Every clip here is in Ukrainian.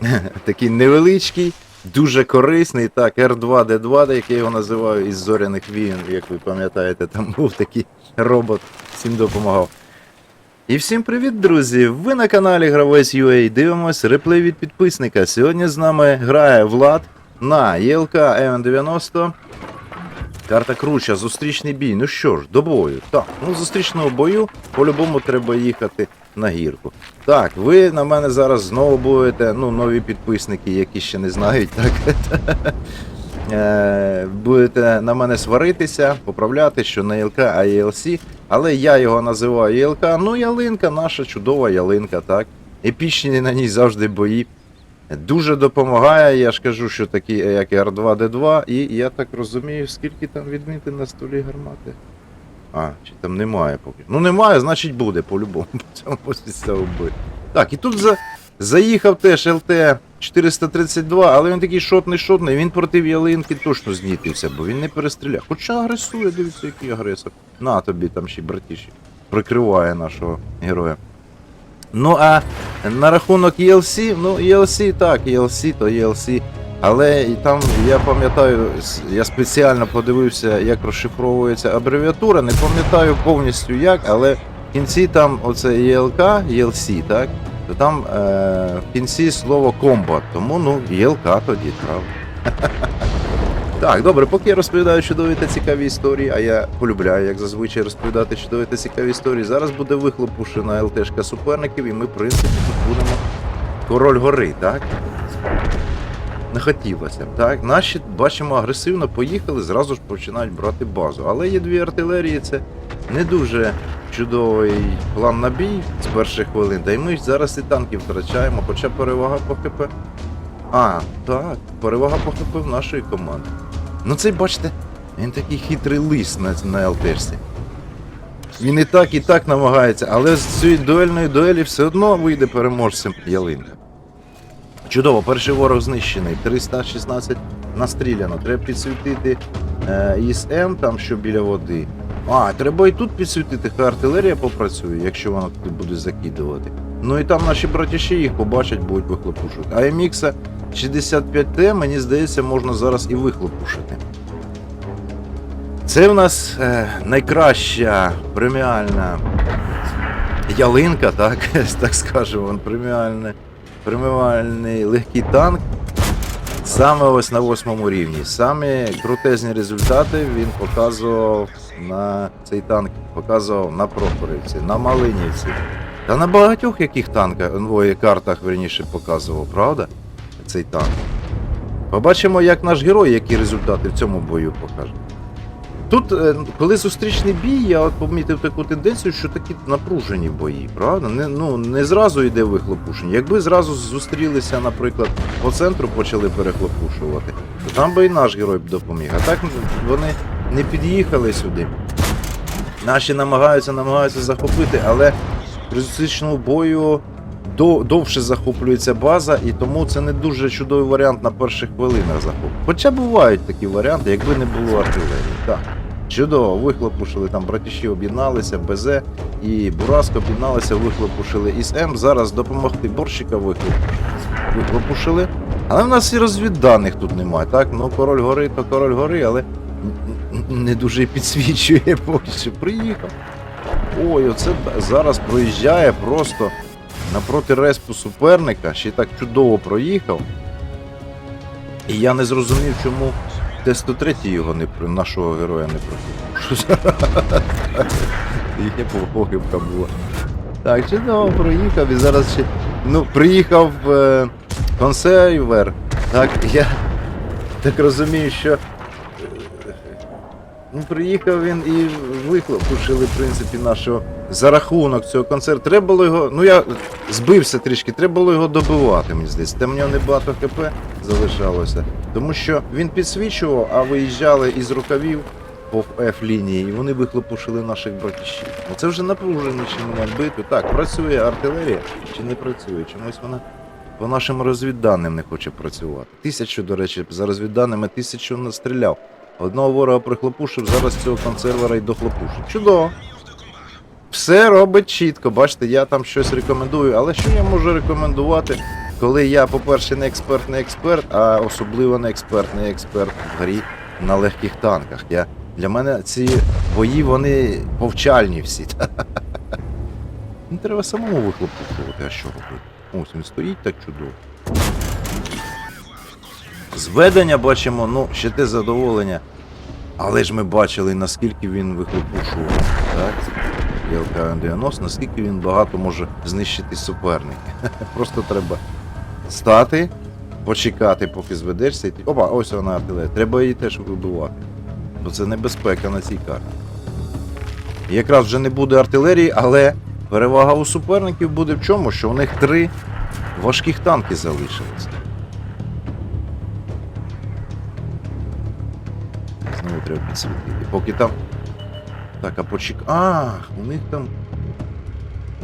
такий невеличкий, дуже корисний, так, R2D2, як я його називаю, із зоряних війн, як ви пам'ятаєте, там був такий робот, всім допомагав. І всім привіт, друзі! Ви на каналі Гравець UA дивимось реплей від підписника. Сьогодні з нами грає Влад на ЄЛК М90. Карта круча, зустрічний бій. Ну що ж, до бою. Так, ну зустрічного бою по-любому треба їхати на гірку. Так, ви на мене зараз знову будете, ну, нові підписники, які ще не знають, так. Е, Будете на мене сваритися, поправляти, що не ЄЛК, а ЄЛС. Але я його називаю ЄЛК. Ну, ялинка, наша чудова ялинка, так. Епічні на ній завжди бої. Дуже допомагає, я ж кажу, що такі, як і R2D2, і я так розумію, скільки там відмінти на столі гармати. А, чи там немає поки. Ну немає, значить буде по-любому. По цьому вбити. Так, і тут за... заїхав теж ЛТ 432, але він такий шотний шотний, він проти ялинки точно знітився, бо він не перестріляв. Хоча агресує, дивіться, який агресор. На тобі там ще братіші. Прикриває нашого героя. Ну а на рахунок ELC, ну ELC так, ELC то ELC. Але і там я пам'ятаю, я спеціально подивився, як розшифровується абревіатура. Не пам'ятаю повністю як, але в кінці там оце ELK, ELC, так? То там е, в кінці слово комбат, тому ну ELK тоді, правда. Так, добре, поки я розповідаю чудові та цікаві історії, а я полюбляю, як зазвичай, розповідати чудові та цікаві історії. Зараз буде вихлопушена ЛТшка суперників, і ми, в принципі, тут будемо король гори, так? Не хотілося так? Наші, бачимо, агресивно поїхали, зразу ж починають брати базу. Але є дві артилерії, це не дуже чудовий план на бій з перших хвилин. Та й ми зараз і танків втрачаємо, хоча перевага по ХП. А, так, перевага по ХП в нашої команди. Ну цей, бачите, він такий хитрий лис на, на ЛТшці. Він і так, і так намагається, але з цієї дуельної дуелі все одно вийде переможцем ялинка. Чудово, перший ворог знищений. 316 настріляно. Треба підсвітити е, ІСМ, там що біля води. А, треба і тут підсвітити, хай артилерія попрацює, якщо вона туди буде закидувати. Ну і там наші братіші їх побачать, будуть вихлопушувати. А MX 65T, мені здається, можна зараз і вихлопушити. Це в нас е, найкраща преміальна ялинка, так, так скажемо, преміальне, преміальний легкий танк. Саме ось на восьмому рівні. Самі крутезні результати він показував на цей танк, показував на Прохорівці, на Малинівці. Та на багатьох яких танках, ой, картах верніше показував, правда? Цей танк. Побачимо, як наш герой, які результати в цьому бою покаже. Тут, е, коли зустрічний бій, я от помітив таку тенденцію, що такі напружені бої, правда? Не, ну, не зразу йде вихлопушення. Якби зразу зустрілися, наприклад, по центру почали перехлопушувати, то там би і наш герой допоміг. А так вони не під'їхали сюди. Наші намагаються, намагаються захопити, але при зустрічному бою довше захоплюється база, і тому це не дуже чудовий варіант на перших хвилинах захоплення. Хоча бувають такі варіанти, якби не було артилерії. Так. Чудово, вихлопушили там братіші об'єдналися, БЗ і Бураско об'єдналися, вихлопушили із М. Зараз допомогти борщика вихлопушили. Але в нас і розвідданих тут немає, так? Ну, король гори, то король гори, але не дуже підсвічує поки. Приїхав. Ой, оце зараз проїжджає просто напроти респу суперника, ще так чудово проїхав. І я не зрозумів, чому Т-103 його не нашого героя не пропустив. Їхня похибка була. Так, чудово проїхав і зараз ще. Ну, приїхав е, консейвер. Так, я так розумію, що. Ну, приїхав він і вихлопушили, в принципі, нашого за рахунок цього концерту. Треба було його. Ну я збився трішки, треба було його добивати, мені здається. Там в нього небагато ХП залишалося. Тому що він підсвічував, а виїжджали із рукавів по F-лінії, і вони вихлопушили наших братішів. Ну це вже напруженіший момент битви. Так, працює артилерія чи не працює? Чомусь вона по нашим розвідданим не хоче працювати. Тисячу, до речі, за розвідданими тисячу настріляв. Одного ворога прихлопушив, зараз цього консервера й дохлопушив. Чудово. Все робить чітко. Бачите, я там щось рекомендую, але що я можу рекомендувати? коли я, по-перше, не експерт, не експерт, а особливо не експерт, не експерт в грі на легких танках. Я, для мене ці бої, вони повчальні всі. Не треба самому вихлопувати, а що робити? Ось він стоїть так чудово. Зведення бачимо, ну, ще те задоволення. Але ж ми бачили, наскільки він вихлопушував. Так? ЛК-90, наскільки він багато може знищити суперників. Просто треба стати, почекати, поки зведешся. І... Опа, ось вона артилерія. Треба її теж вибивати. Бо це небезпека на цій карті. Якраз вже не буде артилерії, але перевага у суперників буде в чому? Що у них три важких танки залишилися. Знову. Поки там. Так, а почек. А, у них там.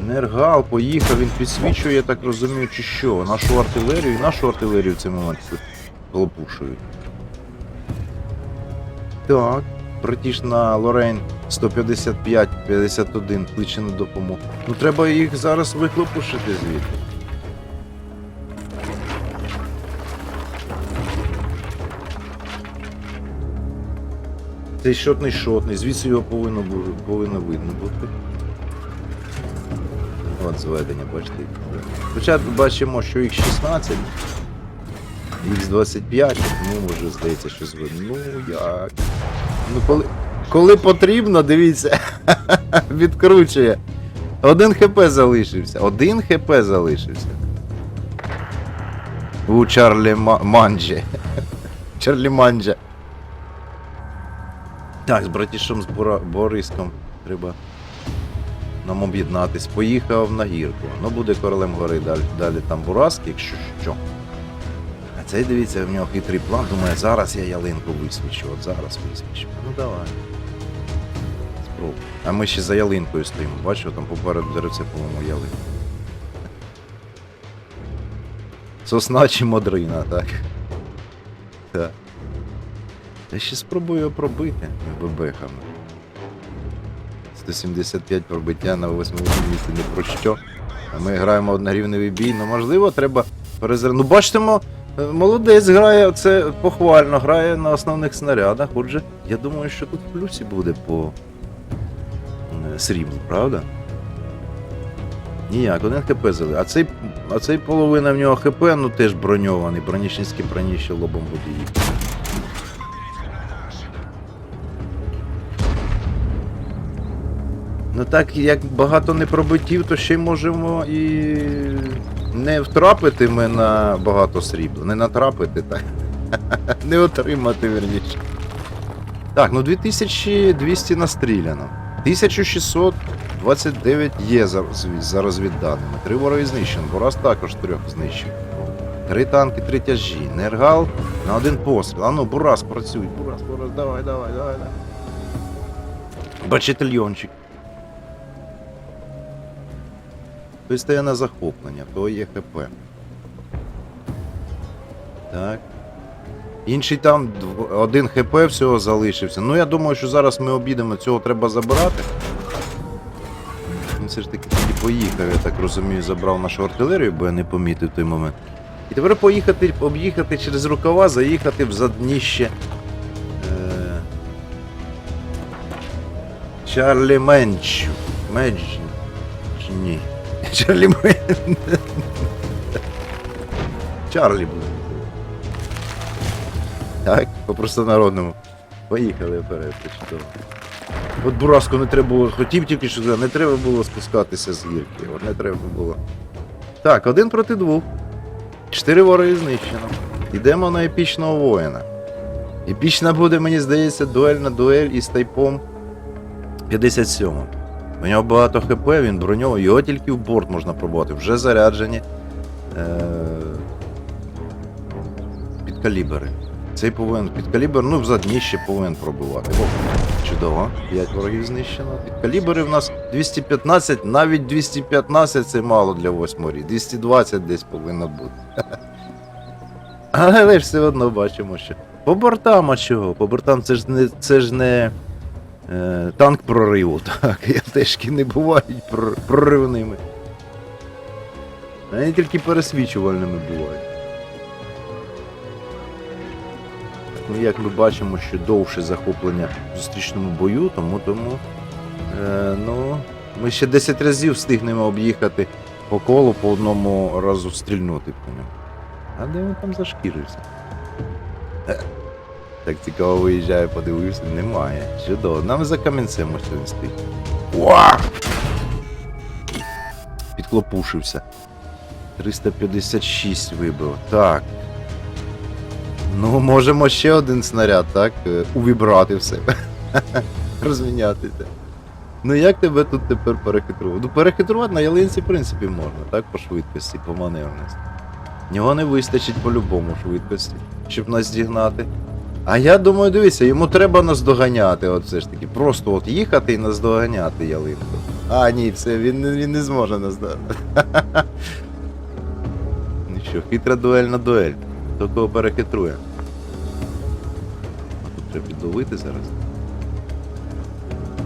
Нергал поїхав, він підсвічує, я так розумію, чи що. Нашу артилерію і нашу артилерію в цей момент колопушують. Так. Братіш на Лорейн 155-51 кличе на допомогу. Ну треба їх зараз вихлопушити звідти. Цей шотний шотний, звідси його повинно, повинно видно бути. От зведення, бачите. Спочатку бачимо, що їх 16, їх 25, ну може здається, що видно. Ну як? Ну коли, коли потрібно, дивіться, відкручує. Один хп залишився. Один хп залишився. У Чарлі Ма- Манджі. Чарлі Манджа. Так, з братішем з Бориском треба нам об'єднатись. Поїхав на гірку. Ну буде королем гори далі, далі там Бураски, якщо що. А цей дивіться, в нього хитрий план. Думає, зараз я ялинку висвічу, от зараз висвічу. Ну давай. Спробуй. А ми ще за ялинкою стоїмо. Бачу, там попереду деревце, по-моєму, ялинка. Сосна чи модрина, так. Так. Я ще спробую пробити бебехами. 175 пробиття на 8 місці не про що. А ми граємо однорівневий бій. Ну можливо, треба перезарядити. Ну бачимо, е, молодець грає, це похвально, грає на основних снарядах. Отже, я думаю, що тут в плюсі буде по е, сріблу, правда? Ніяк, один хп зали. А цей, а цей половина в нього хп, ну теж броньований, бронічницькі броні ще лобом буде їхати. Ну так як багато не пробиттів, то ще можемо і не втрапити ми на багато срібла. Не натрапити, так. Не отримати, верніше. Так, ну 2200 настріляно. 1629 є за, за розвідданими. Три вороги знищено. Бораз також трьох знищив. Три танки, три тяжі. Нергал на один постріл. А ну, Бурас, працюй. Бурас, Бурас, давай, давай, давай, давай. Бачительйончик. Той стає на захоплення, то є ХП. Так. Інший там один ХП всього залишився. Ну я думаю, що зараз ми обійдемо, цього треба забирати. Він все ж таки тоді поїхав, я так розумію, забрав нашу артилерію, бо я не помітив той момент. І тепер поїхати, об'їхати через рукава, заїхати в задніще. Е... Чарлі Менчу. Медж. Ні. Чарлі Мен. Чарлі буде. Так, по простонародному. Поїхали вперед, це чудово. От Бураску не треба було, хотів тільки що не треба було спускатися з гірки. Не треба було. Так, один проти двох. Чотири вороги знищено. Йдемо на епічного воїна. Епічна буде, мені здається, дуель на дуель із тайпом 57. У нього багато хп, він броньовий, його тільки в борт можна пробувати. Вже заряджені е- підкалібери. Цей повинен підкалібр, ну взад ще повинен пробивати. О, чудово. 5 ворогів знищено. Підкалібри в нас 215, навіть 215 це мало для 8 рі. 220 десь повинно бути. Але ж все одно бачимо, що. По бортам, а чого? По бортам це ж не, це ж не танк прориву, так. Я теж не бувають проривними. Вони тільки пересвічувальними бувають. Ну, як ми бачимо, що довше захоплення в зустрічному бою, тому тому. Е, ну, ми ще 10 разів встигнемо об'їхати по колу по одному разу стрільнути по ньому. А де він там зашкірився? Так цікаво виїжджає, подивився, немає. Чудово. Нам за камінцем ось він стоїть. Підклопушився. 356 вибив. Так. Ну, можемо ще один снаряд, так? е, Увібрати в себе. Розмінятися. Ну як тебе тут тепер перехитрувати? Ну перехитрувати на ялинці, в принципі, можна, так? По швидкості, по маневреності. Нього не вистачить по-любому швидкості, щоб нас дігнати. А я думаю, дивися, йому треба нас доганяти, от все ж таки. Просто от їхати і нас доганяти ялинку. А, ні, все, він, він не зможе нас дати. Ну що, хитра дуель на дуель. Хто кого перехитрує. Тут треба підловити зараз.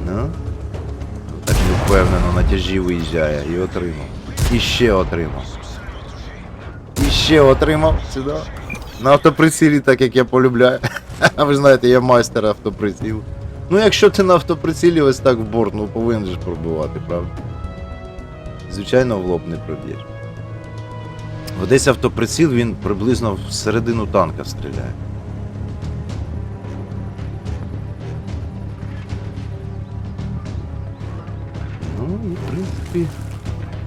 Ну. Так невпевнено на тяжі виїжджає і отримав. І ще отримав. І ще отримав сюди. На автоприцілі, так як я полюбляю. Ви знаєте, я майстер автоприцілу. Ну якщо ти на автоприцілі ось так в борт, ну повинен же пробивати, правда? Звичайно, в лоб не проб'єш. Десь автоприціл він приблизно в середину танка стріляє. Ну, і, в принципі,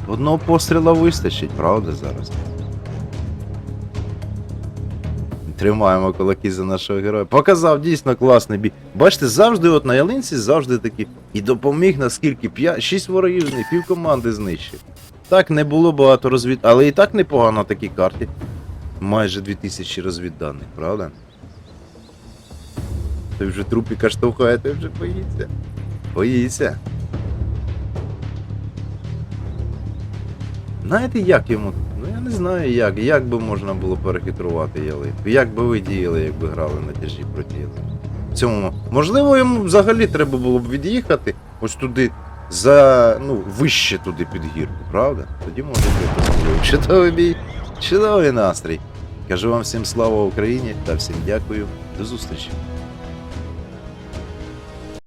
одного постріла вистачить, правда, зараз. Тримаємо кулаки за нашого героя. Показав дійсно класний бій. Бачите, завжди от на ялинці завжди такі. І допоміг наскільки 5, 6 ворогів знищив, пів команди знищив. Так, не було багато розвід, але і так непогано на такій карті. Майже 2000 розвідданих, правда? Той вже трупіка штовхає, той вже боїться. Боїться. Знаєте, як йому? Ну знаю як. Як би можна було перехитрувати ялинку? Як би ви діяли, якби грали на тяжі проти ялинки? Цьому. Можливо, йому взагалі треба було б від'їхати ось туди за. ну, вище туди під гірку, правда? Тоді може бути. Чудовий бій, чудовий настрій. Кажу вам всім слава Україні та всім дякую. До зустрічі.